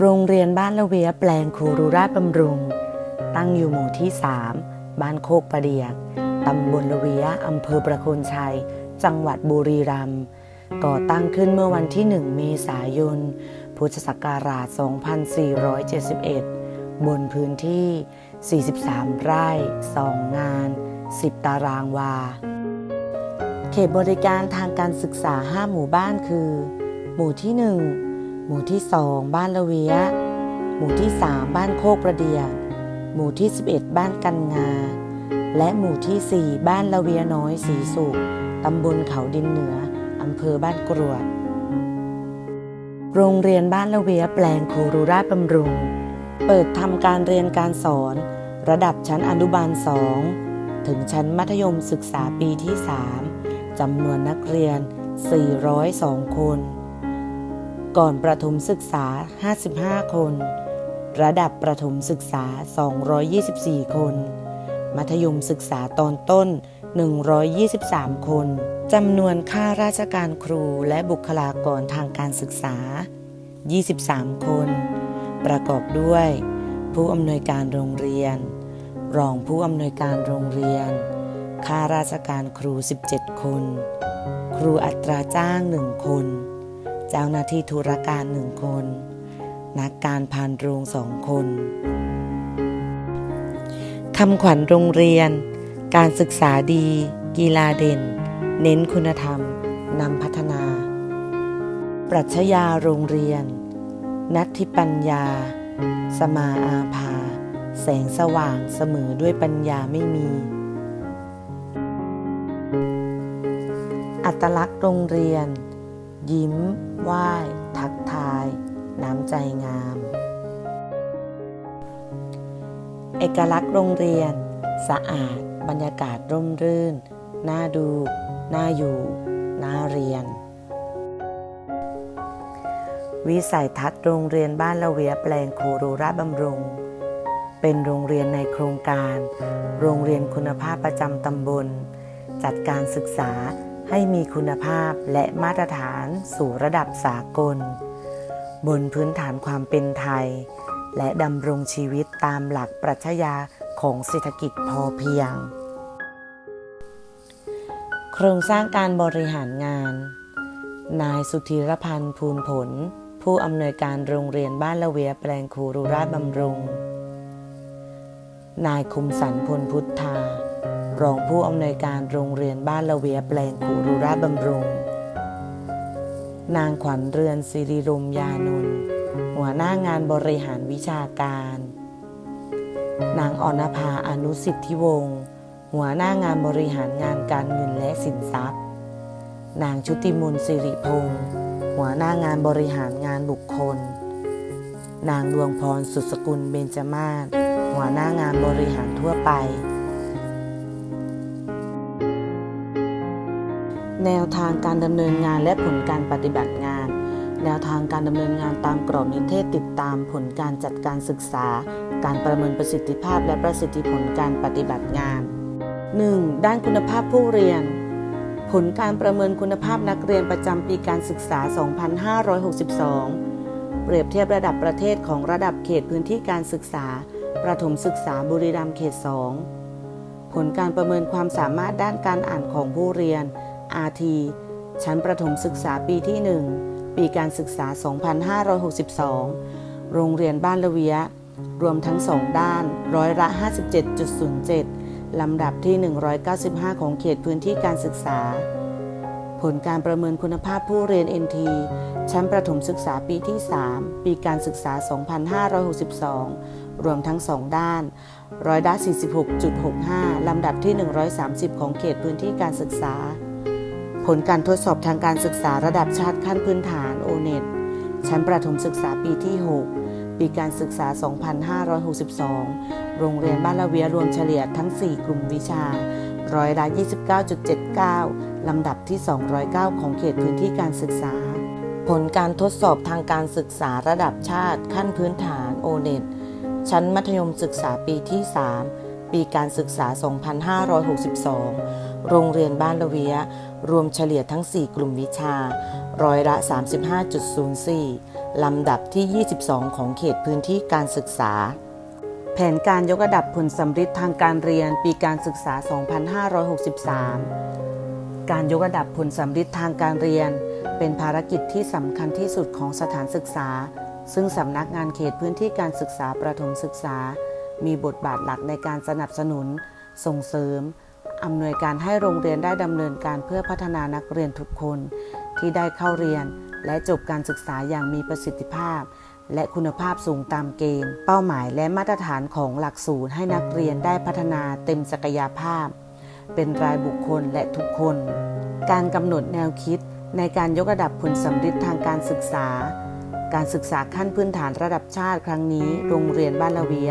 โรงเรียนบ้านละเวียแปลงครูรุราชบำรุง ตั้งอยู่หมู่ที่ 3 บ้านโคกประเดียก ตำบลละเวียอำเภอประโคนชัย จังหวัดบุรีรัมย์ก่อตั้งขึ้นเมื่อวันที่ 1 เมษายน พุทธศักราช 2471 บนพื้นที่ 43 ไร่ 2 งาน 10 ตารางวา เขตบริการทางการศึกษา 5 หมู่บ้านคือ หมู่ที่ 1 หมู่ที่2บ้านละเวีย หมู่ที่3บ้านโคกประเดีย หมู่ที่ 11 บ้านกันงา และหมู่ที่4บ้านละเวียน้อยสีสุขตำบลเขาดินเหนืออำเภอบ้านกรวด โรงเรียนบ้านละเวียแปลงโครูราชบำรุง เปิดทำการเรียนการสอน ระดับชั้นอนุบาล2ถึงชั้นมัธยมศึกษาปีที่ 3จำนวนนักเรียน 402 คน ก่อนประถมศึกษา 55 คน ระดับประถมศึกษา 224 คน มัธยมศึกษาตอนต้น 123 คนจำนวนข้าราชการครูและบุคลากรทางการศึกษา 23 คน ประกอบด้วย ผู้อำนวยการโรงเรียน รองผู้อำนวยการโรงเรียน ข้าราชการครู 17 คน ครูอัตราจ้าง 1 คน จ้าหน้าที่ธุรการ1คน นักการพานโรงสองคนคำขวัญโรงเรียน การศึกษาดี กีฬาเด่น เน้นคุณธรรม นำพัฒนา ปรัชญาโรงเรียน นัตถิปัญญา สมาอาภา แสงสว่างเสมอด้วยปัญญาไม่มี อัตลักษณ์โรงเรียน ยิ้ม ไหว้ ทักทาย น้ำใจงาม เอกลักษณ์โรงเรียน สะอาด บรรยากาศร่มรื่น น่าดู น่าอยู่ น่าเรียน วิสัยทัศน์โรงเรียนบ้านละเวียแปลงโครูราชบำรุง เป็นโรงเรียนในโครงการ โรงเรียนคุณภาพประจำตำบล จัดการศึกษา ให้มีคุณภาพและมาตรฐานสู่ระดับสากล บนพื้นฐานความเป็นไทย และดำรงชีวิตตามหลักปรัชญาของเศรษฐกิจพอเพียง โครงสร้างการบริหารงาน นายสุธีรพันธ์ภูลผล ผู้อำนวยการโรงเรียนบ้านละเวียแปลงครูรุราชบำรุง นายคุมสันพลพุทธา รองผู้อำนวยการโรงเรียนบ้านละเวียแปลงครูรุราชบำรุง นางขวัญเรือนสิริรมยานนท์หัวหน้างานบริหารวิชาการ นางออนภาอนุสิทธิวงศ์หัวหน้างานบริหารงานการเงินและสินทรัพย์ นางชุติมนสิริพงศ์หัวหน้างานบริหารงานบุคคล นางดวงพรสุสกุลเบญจมาศหัวหน้างานบริหารทั่วไป แนวทางการดำเนินงานและผลการปฏิบัติงาน แนวทางการดำเนินงานตามกรอบนิเทศติดตามผลการจัดการศึกษา การประเมินประสิทธิภาพและประสิทธิผลการปฏิบัติงาน 1. ด้านคุณภาพผู้เรียน ผลการประเมินคุณภาพนักเรียนประจำปีการศึกษา 2562 เปรียบเทียบระดับประเทศของระดับเขตพื้นที่การศึกษา ประถมศึกษาบุรีรัมย์เขต 2 ผลการประเมินความสามารถด้านการอ่านของผู้เรียน RT ชั้นประถมศึกษาปีที่ 1 ปีการศึกษา 2562 โรงเรียนบ้านละเวีย รวมทั้งสองด้านร้อยละ 57.07 ลำดับที่ 195 ของเขตพื้นที่การศึกษา ผลการประเมินคุณภาพผู้เรียน NT ชั้นประถมศึกษาปีที่ 3 ปีการศึกษา 2562 รวมทั้งสองด้านร้อยละ46.65 ลำดับที่ 130 ของเขตพื้นที่การศึกษา ผลการทดสอบทางการศึกษาระดับชาติขั้นพื้นฐาน o n e t ชั้นประถมศึกษาปีที่ 6 ปีการศึกษา 2562 โรงเรียนบ้านละเวียรวมเฉลี่ยทั้ง 4 กลุ่มวิชา ร้อยละ29.79 ลำดับที่ 209 ของเขตพื้นที่การศึกษา ผลการทดสอบทางการศึกษาระดับชาติขั้นพื้นฐาน o n e t ชั้นมัธยมศึกษาปีที่ 3 ปีการศึกษา 2562 โรงเรียนบ้านละเวีย รวมเฉลี่ยทั้ง 4 กลุ่มวิชา ร้อยละ 35.04 ลำดับที่ 22 ของเขตพื้นที่การศึกษา แผนการยกระดับผลสำฤทธิ์ทางการเรียนปีการศึกษา 2563 การยกระดับผลสำฤทธิ์ทางการเรียน เป็นภารกิจที่สำคัญที่สุดของสถานศึกษา ซึ่งสำนักงานเขตพื้นที่การศึกษาประถมศึกษา มีบทบาทหลักในการสนับสนุน ส่งเสริม อำนวยการให้โรงเรียนได้ดำเนินการเพื่อพัฒนานักเรียนทุกคน ที่ได้เข้าเรียน และจบการศึกษาอย่างมีประสิทธิภาพ และคุณภาพสูงตามเกณฑ์ เป้าหมายและมาตรฐานของหลักสูตรให้นักเรียนได้พัฒนาเต็มศักยภาพ เป็นรายบุคคลและทุกคน การกำหนดแนวคิดในการยกระดับผลสำฤทธิ์ทางการศึกษา การศึกษาขั้นพื้นฐานระดับชาติครั้งนี้ โรงเรียนบ้านละเวีย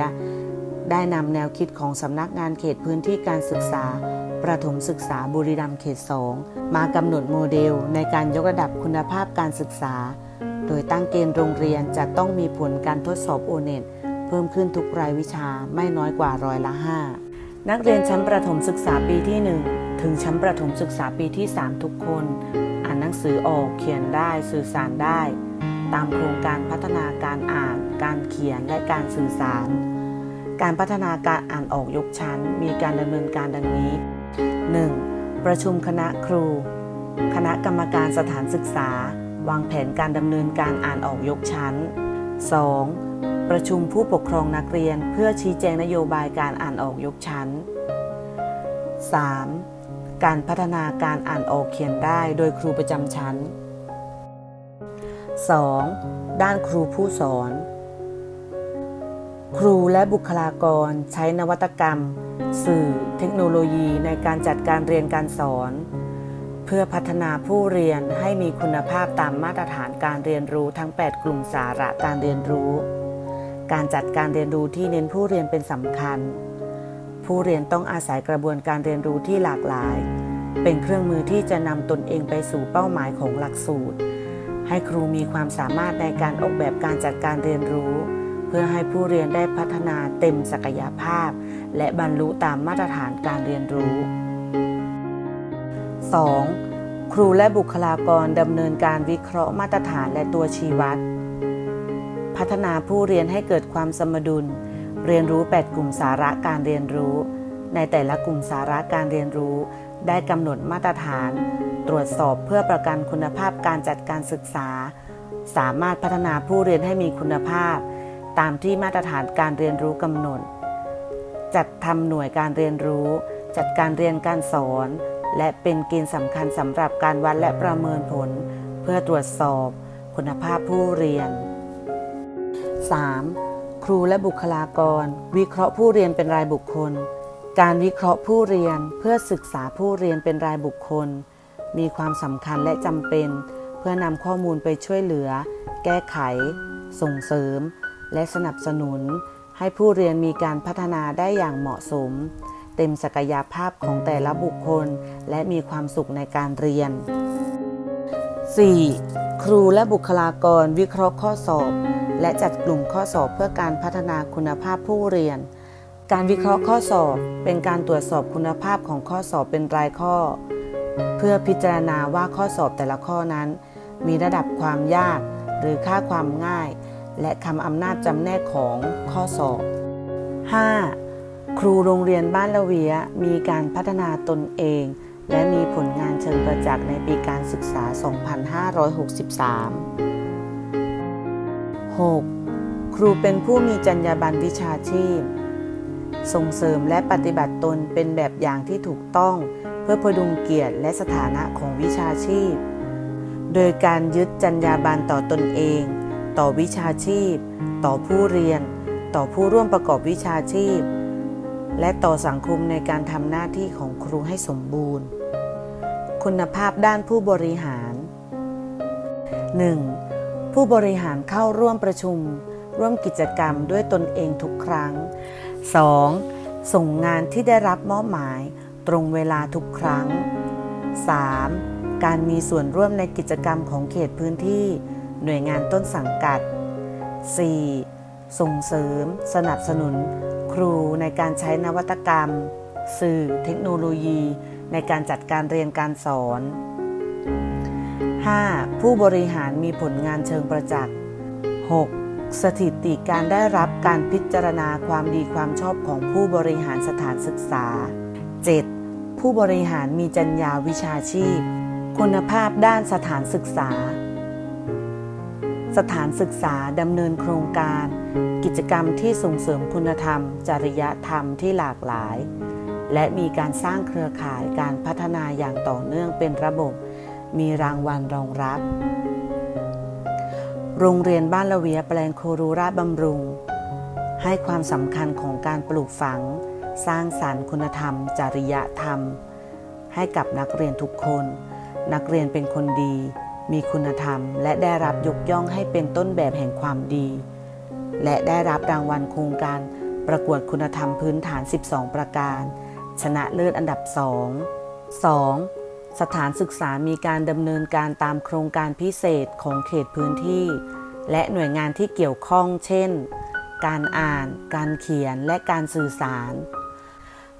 ได้นำแนวคิดของสำนักงานเขตพื้นที่การศึกษา ประถมศึกษาบุรีรัมย์เขต 2 มากำหนดโมเดลในการยกระดับคุณภาพการศึกษา โดยตั้งเกณฑ์โรงเรียนจะต้องมีผลการทดสอบโอเน็ตเพิ่มขึ้นทุกรายวิชาไม่น้อยกว่าร้อยละ 5 นักเรียนชั้นประถมศึกษาปีที่ 1 ถึงชั้นประถมศึกษาปีที่ 3 ทุกคน อ่านหนังสือออกเขียนได้สื่อสารได้ ตามโครงการพัฒนาการอ่าน การเขียนและการสื่อสาร การพัฒนาการอ่านออกยกชั้น มีการดำเนินการดังนี้ 1. ประชุมคณะครู คณะกรรมการสถานศึกษา วางแผนการดำเนินการอ่านออกยกชั้น 2. ประชุมผู้ปกครองนักเรียนเพื่อชี้แจงนโยบายการอ่านออกยกชั้น 3. การพัฒนาการอ่านออกเขียนได้โดยครูประจำชั้น 2. ด้านครูผู้สอน ครูและบุคลากรใช้นวัตกรรม สื่อ เทคโนโลยีในการจัดการเรียนการสอน เพื่อพัฒนาผู้เรียนให้มีคุณภาพตามมาตรฐานการเรียนรู้ทั้ง 8 กลุ่มสาระการเรียนรู้ การจัดการเรียนรู้ที่เน้นผู้เรียนเป็นสำคัญ ผู้เรียนต้องอาศัยกระบวนการเรียนรู้ที่หลากหลาย เป็นเครื่องมือที่จะนำตนเองไปสู่เป้าหมายของหลักสูตร ให้ครูมีความสามารถในการออกแบบการจัดการเรียนรู้ พื่อให้ผู้เรียนได้พัฒนาเต็มศักยภาพ และบรรลุตามมาตรฐานการเรียนรู้ 2. ครูและบุคลากรดำเนินการวิเคราะห์มาตรฐานและตัวชี้วัด พัฒนาผู้เรียนให้เกิดความสมดุล เรียนรู้ 8 กลุ่มสาระการเรียนรู้ ในแต่ละกลุ่มสาระการเรียนรู้ ได้กำหนดมาตรฐาน ตรวจสอบเพื่อประกันคุณภาพการจัดการศึกษา สามารถพัฒนาผู้เรียนให้มีคุณภาพ ตามที่มาตรฐานการเรียนรู้กำหนด จัดทำหน่วยการเรียนรู้ จัดการเรียนการสอน และเป็นเกณฑ์สำคัญสำหรับการวัดและประเมินผล เพื่อตรวจสอบ คุณภาพผู้เรียน 3. ครูและบุคลากร วิเคราะห์ผู้เรียนเป็นรายบุคคล การวิเคราะห์ผู้เรียนเพื่อศึกษาผู้เรียนเป็นรายบุคคล มีความสำคัญและจำเป็น เพื่อนำข้อมูลไปช่วยเหลือ แก้ไข ส่งเสริม และสนับสนุนให้ผู้เรียนมีการพัฒนาได้อย่างเหมาะสม เต็มศักยภาพของแต่ละบุคคล และมีความสุขในการเรียน 4. ครูและบุคลากรวิเคราะห์ข้อสอบ และจัดกลุ่มข้อสอบเพื่อการพัฒนาคุณภาพผู้เรียน การวิเคราะห์ข้อสอบเป็นการตรวจสอบคุณภาพของข้อสอบเป็นรายข้อ เพื่อพิจารณาว่าข้อสอบแต่ละข้อนั้น มีระดับความยากหรือค่าความง่าย และคำอำนาจจำแนกของข้อสอบ 5. ครูโรงเรียนบ้านละเวียมีการพัฒนาตนเอง และมีผลงานเชิงประจักษ์ในปีการศึกษา 2563 6. ครูเป็นผู้มีจรรยาบรรณวิชาชีพ ส่งเสริมและปฏิบัติตนเป็นแบบอย่างที่ถูกต้อง เพื่อพดุงเกียรติและสถานะของวิชาชีพ โดยการยึดจรรยาบรรณต่อตนเอง ต่อวิชาชีพ ต่อผู้เรียน ต่อผู้ร่วมประกอบวิชาชีพ และต่อสังคมในการทำหน้าที่ของครูให้สมบูรณ์ คุณภาพด้านผู้บริหาร 1. ผู้บริหารเข้าร่วมประชุม ร่วมกิจกรรมด้วยตนเองทุกครั้ง 2. ส่งงานที่ได้รับมอบหมายตรงเวลาทุกครั้ง 3. การมีส่วนร่วมในกิจกรรมของเขตพื้นที่ หน่วยงานต้นสังกัด 4. ส่งเสริม สนับสนุน ครูในการใช้นวัตกรรม สื่อเทคโนโลยี ในการจัดการเรียนการสอน 5. ผู้บริหารมีผลงานเชิงประจักษ์ 6. สถิติการได้รับการพิจารณาความดีความชอบของผู้บริหารสถานศึกษา 7. ผู้บริหารมีจรรยาวิชาชีพ คุณภาพด้านสถานศึกษา สถานศึกษาดำเนินโครงการ กิจกรรมที่ส่งเสริมคุณธรรม จริยธรรมที่หลากหลาย และมีการสร้างเครือข่ายการพัฒนาอย่างต่อเนื่องเป็นระบบ มีรางวัลรองรับ โรงเรียนบ้านละเวียแปลงโครูราบำรุง ให้ความสำคัญของการปลูกฝัง สร้างสารรค์คุณธรรม จริยธรรม ให้กับนักเรียนทุกคน นักเรียนเป็นคนดี มีคุณธรรม และได้รับยกย่องให้เป็นต้นแบบแห่งความดี และได้รับรางวัลโครงการประกวดคุณธรรมพื้นฐาน 12 ประการ ชนะเลิศอันดับ 2 2. สถานศึกษามีการดำเนินการตามโครงการพิเศษของเขตพื้นที่ และหน่วยงานที่เกี่ยวข้อง เช่น การอ่าน การเขียน และการสื่อสาร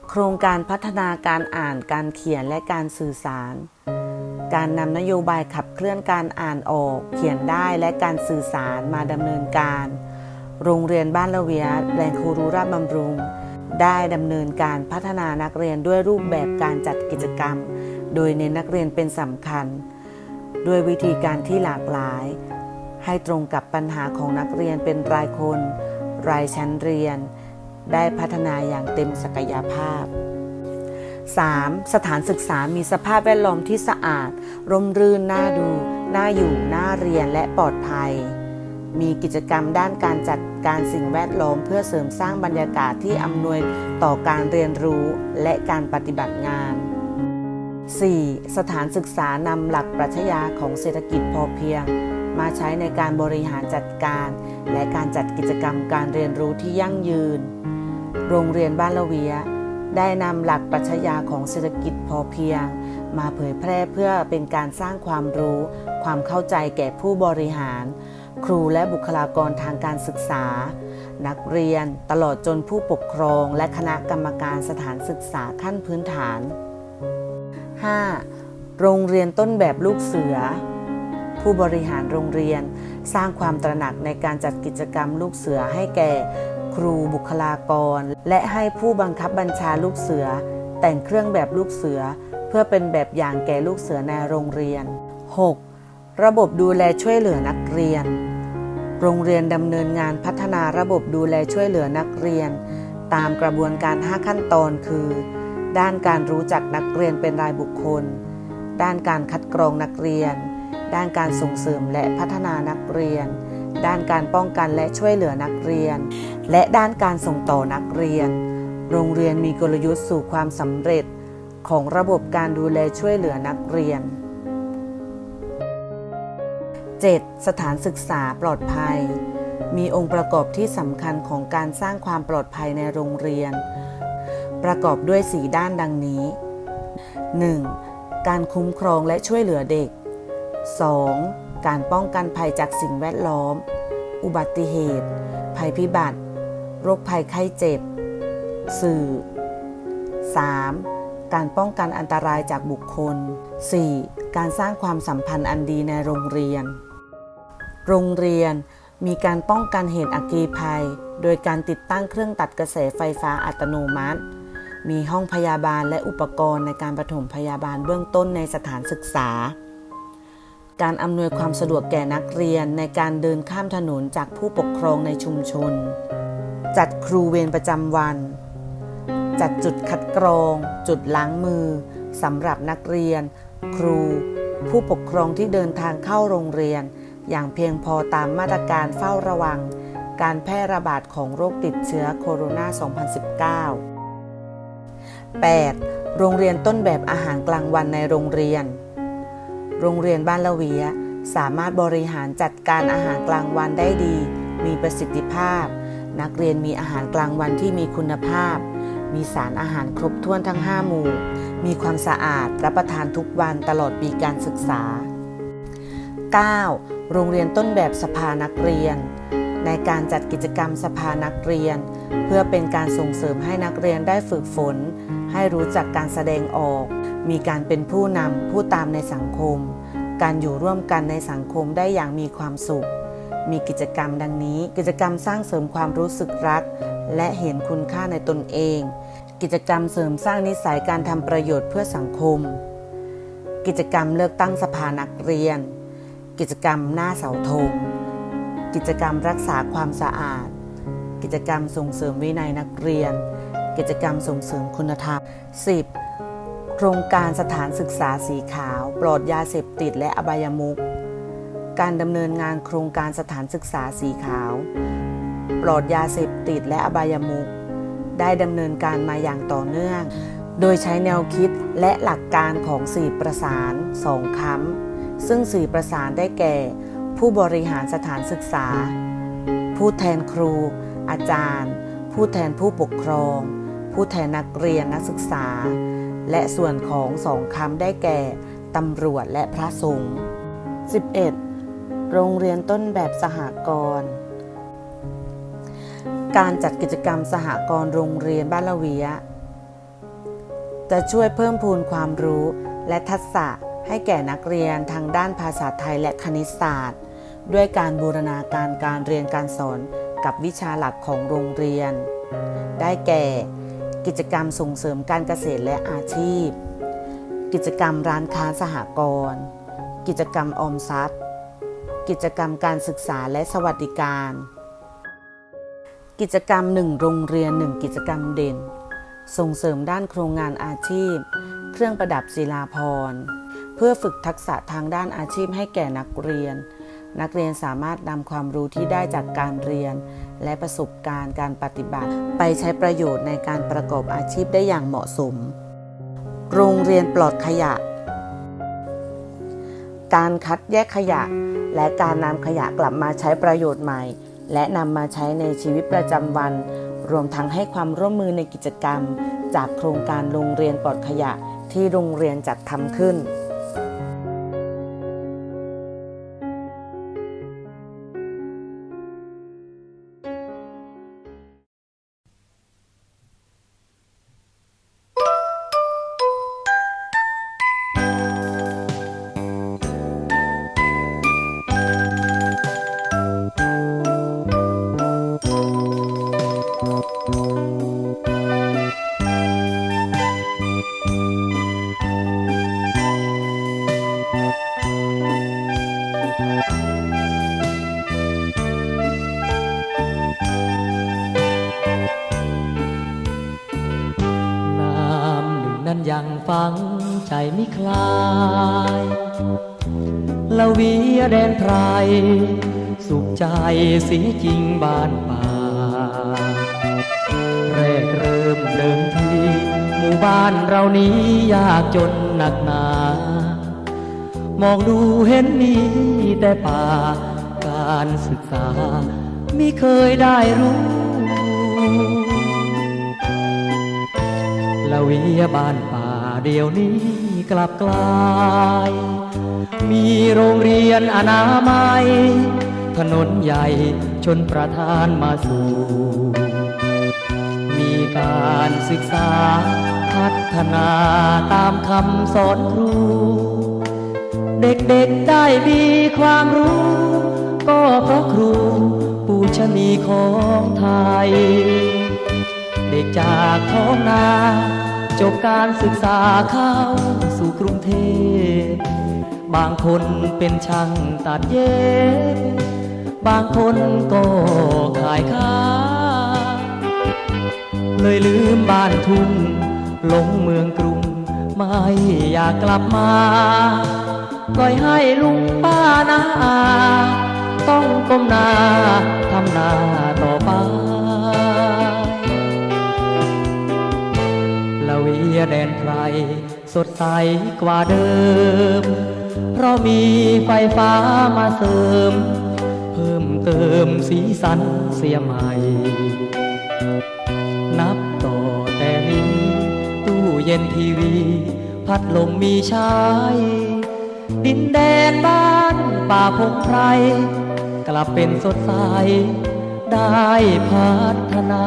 โครงการพัฒนาการอ่าน การเขียน และการสื่อสาร การนำนโยบายขับเคลื่อนการอ่านออก เขียนได้และการสื่อสารมาดำเนินการ โรงเรียนบ้านละเวียแหล่งครูรู้ราชบำรุง ได้ดำเนินการพัฒนานักเรียนด้วยรูปแบบการจัดกิจกรรม โดยเน้นนักเรียนเป็นสำคัญ ด้วยวิธีการที่หลากหลาย ให้ตรงกับปัญหาของนักเรียนเป็นรายคน รายชั้นเรียน ได้พัฒนาอย่างเต็มศักยภาพ 3. สถานศึกษามีสภาพแวดล้อมที่สะอาด ร่มรื่นน่าดู น่าอยู่ น่าเรียนและปลอดภัย มีกิจกรรมด้านการจัดการสิ่งแวดล้อม เพื่อเสริมสร้างบรรยากาศที่อำนวยต่อการเรียนรู้และการปฏิบัติงาน 4. สถานศึกษานำหลักปรัชญาของเศรษฐกิจพอเพียง มาใช้ในการบริหารจัดการ และการจัดกิจกรรมการเรียนรู้ที่ยั่งยืน โรงเรียนบ้านละเวีย ได้นำหลักปรัชญาของเศรษฐกิจพอเพียง มาเผยแพร่เพื่อเป็นการสร้างความรู้ ความเข้าใจแก่ผู้บริหาร ครูและบุคลากรทางการศึกษา นักเรียนตลอดจนผู้ปกครอง และคณะกรรมการสถานศึกษาขั้นพื้นฐาน 5. โรงเรียนต้นแบบลูกเสือ ผู้บริหารโรงเรียนสร้างความตระหนักในการจัดกิจกรรมลูกเสือให้แก่ ครูบุคลากร และให้ผู้บังคับบัญชาลูกเสือ แต่งเครื่องแบบลูกเสือ เพื่อเป็นแบบอย่างแก่ลูกเสือในโรงเรียน 6. ระบบดูแลช่วยเหลือนักเรียน โรงเรียนดำเนินงานพัฒนาระบบดูแลช่วยเหลือนักเรียน ตามกระบวนการ 5 ขั้นตอนคือ ด้านการรู้จักนักเรียนเป็นรายบุคคล ด้านการคัดกรองนักเรียน ด้านการส่งเสริมและพัฒนานักเรียน ด้านการป้องกันและช่วยเหลือนักเรียน และด้านการส่งต่อนักเรียน โรงเรียนมีกลยุทธ์สู่ความสำเร็จของระบบการดูแลช่วยเหลือนักเรียน 7. สถานศึกษาปลอดภัย มีองค์ประกอบที่สำคัญของการสร้างความปลอดภัยในโรงเรียน ประกอบด้วย4ด้านดังนี้ 1. การคุ้มครองและช่วยเหลือเด็ก 2. การป้องกันภัยจากสิ่งแวดล้อม อุบัติเหตุ ภัยพิบัติ โรคภัยไข้เจ็บ สื่อ 3. การป้องกันอันตรายจากบุคคล 4. การสร้างความสัมพันธ์อันดีในโรงเรียน โรงเรียนมีการป้องกันเหตุอัคคีภัย โดยการติดตั้งเครื่องตัดกระแสไฟฟ้าอัตโนมัติ มีห้องพยาบาลและอุปกรณ์ในการปฐมพยาบาลเบื้องต้นในสถานศึกษา การอำนวยความสะดวกแก่นักเรียนในการเดินข้ามถนนจากผู้ปกครองในชุมชน จัดครูเวรประจำวัน จัดจุดคัดกรอง จุดล้างมือสำหรับนักเรียน ครู ผู้ปกครองที่เดินทางเข้าโรงเรียน อย่างเพียงพอตามมาตรการเฝ้าระวัง การแพร่ระบาดของโรคติดเชื้อโคโรนา 2019 8. โรงเรียนต้นแบบอาหารกลางวันในโรงเรียน โรงเรียนบ้านละเวีย สามารถบริหารจัดการอาหารกลางวันได้ดี มีประสิทธิภาพ นักเรียนมีอาหารกลางวันที่มีคุณภาพ มีสารอาหารครบถ้วนทั้ง 5 หมู่ มีความสะอาดรับประทานทุกวันตลอดปีการศึกษา 9. โรงเรียนต้นแบบสภานักเรียน ในการจัดกิจกรรมสภานักเรียน เพื่อเป็นการส่งเสริมให้นักเรียนได้ฝึกฝน ให้รู้จักการแสดงออก มีการเป็นผู้นำผู้ตามในสังคม การอยู่ร่วมกันในสังคมได้อย่างมีความสุข มีกิจกรรมดังนี้ กิจกรรมสร้างเสริมความรู้สึกรัก และเห็นคุณค่าในตนเอง กิจกรรมเสริมสร้างนิสัยการทำประโยชน์เพื่อสังคม กิจกรรมเลือกตั้งสภานักเรียน กิจกรรมหน้าเสาธงกิจกรรมรักษาความสะอาด กิจกรรมส่งเสริมวินัยนักเรียน กิจกรรมส่งเสริมคุณธรรม 10. โครงการสถานศึกษาสีขาว ปลอดยาเสพติดและอบายมุขการดำเนินงานโครงการสถานศึกษาสีขาว ปลอดยาเสพติดและอบายมุขได้ดำเนินการมาอย่างต่อเนื่อง โดยใช้แนวคิดและหลักการของสี่ประสานสองคำซึ่งสี่ประสานได้แก่ ผู้บริหารสถานศึกษา ผู้แทนครู อาจารย์ ผู้แทนผู้ปกครอง ผู้แทนนักเรียนนักศึกษา และส่วนของสองคำได้แก่ตำรวจและพระสงฆ์ 11. โรงเรียนต้นแบบสหกรณ์การจัดกิจกรรมสหกรณ์โรงเรียนบ้านละเวียจะช่วยเพิ่มพูนความรู้และทักษะให้แก่นักเรียนทางด้านภาษาไทยและคณิตศาสตร์ ด้วยการบูรณาการการเรียนการสอนกับวิชาหลักของโรงเรียน ได้แก่ กิจกรรมส่งเสริมการเกษตรและอาชีพ กิจกรรมร้านค้าสหกรณ์ กิจกรรมออมทรัพย์ กิจกรรมการศึกษาและสวัสดิการ กิจกรรมหนึ่งโรงเรียนหนึ่งกิจกรรมเด่น ส่งเสริมด้านโครงงานอาชีพ เครื่องประดับศิลาพรณ์ เพื่อฝึกทักษะทางด้านอาชีพให้แก่นักเรียน นักเรียนสามารถนำความรู้ที่ได้จากการเรียน และประสบการณ์การปฏิบัติ ไปใช้ประโยชน์ในการประกอบอาชีพได้อย่างเหมาะสม โรงเรียนปลอดขยะ การคัดแยกขยะ และการนำขยะกลับมาใช้ประโยชน์ใหม่ และนำมาใช้ในชีวิตประจำวัน รวมทั้งให้ความร่วมมือในกิจกรรม จากโครงการโรงเรียนปลอดขยะที่โรงเรียนจัดทำขึ้น แดนไพรสุขใจเสียจริงบ้านป่าแรกเริ่มเดิมที หมู่บ้านเรานี้ยากจนหนักหนา มองดูเห็นมีแต่ป่า การศึกษา ไม่เคยได้รู้ละเวียบ้านป่าเดี๋ยวนี้กลับกลาย มีโรงเรียนอนามัย ถนนใหญ่ชนประทานมาสู่ มีการศึกษาพัฒนาตามคำสอนครู เด็กๆได้มีความรู้ ก็เพราะครูปูชนีของไทย เด็กจากท้องนาจบการศึกษาเข้าสู่กรุงเทพ บางคนเป็นช่างตัดเย็บบางคนก็ขายข้า เลยลืมบ้านทุ่งหลงเมืองกรุง ไม่อยากกลับมาปล่อยให้ลุงป้านาอาต้องก้มหน้าทำนาต่อไปละเวียแดนไพรสดใสกว่าเดิม เพราะมีไฟฟ้ามาเสริม เพิ่มเติมสีสันเสียใหม่ นับต่อแต่นี้ตู้เย็นทีวี พัดลมมีใช้ดินแดนบ้านป่าพงไพรกลับเป็นสดใสได้พัฒนา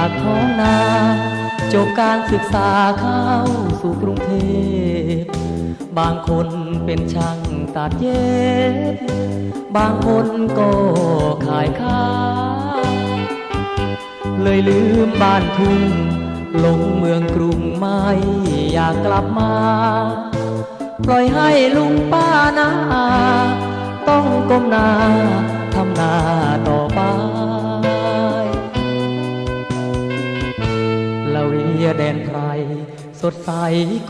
ากท้องนา จบการศึกษาเข้าสู่กรุงเทพ บางคนเป็นช่างตัดเย็บ บางคนก็ขายข้าวเลยลืมบ้านทุ่งลงเมืองกรุงไม่อยากกลับมา ปล่อยให้ลุงป้านา ต้องก้มหน้าทำนาต่อไป ยแดนไพรสดใส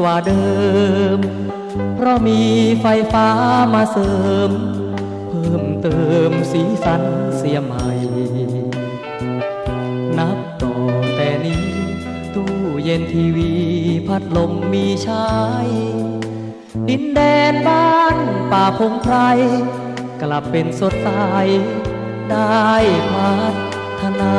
กว่าเดิม เพราะมีไฟฟ้ามาเสริม เพิ่มเติมสีสันเสียใหม่ นับต่อแต่นี้ ตู้เย็นทีวีพัดลมมีใช้ดินแดนบ้านป่าพงไพรกลับเป็นสดใสได้พัฒนา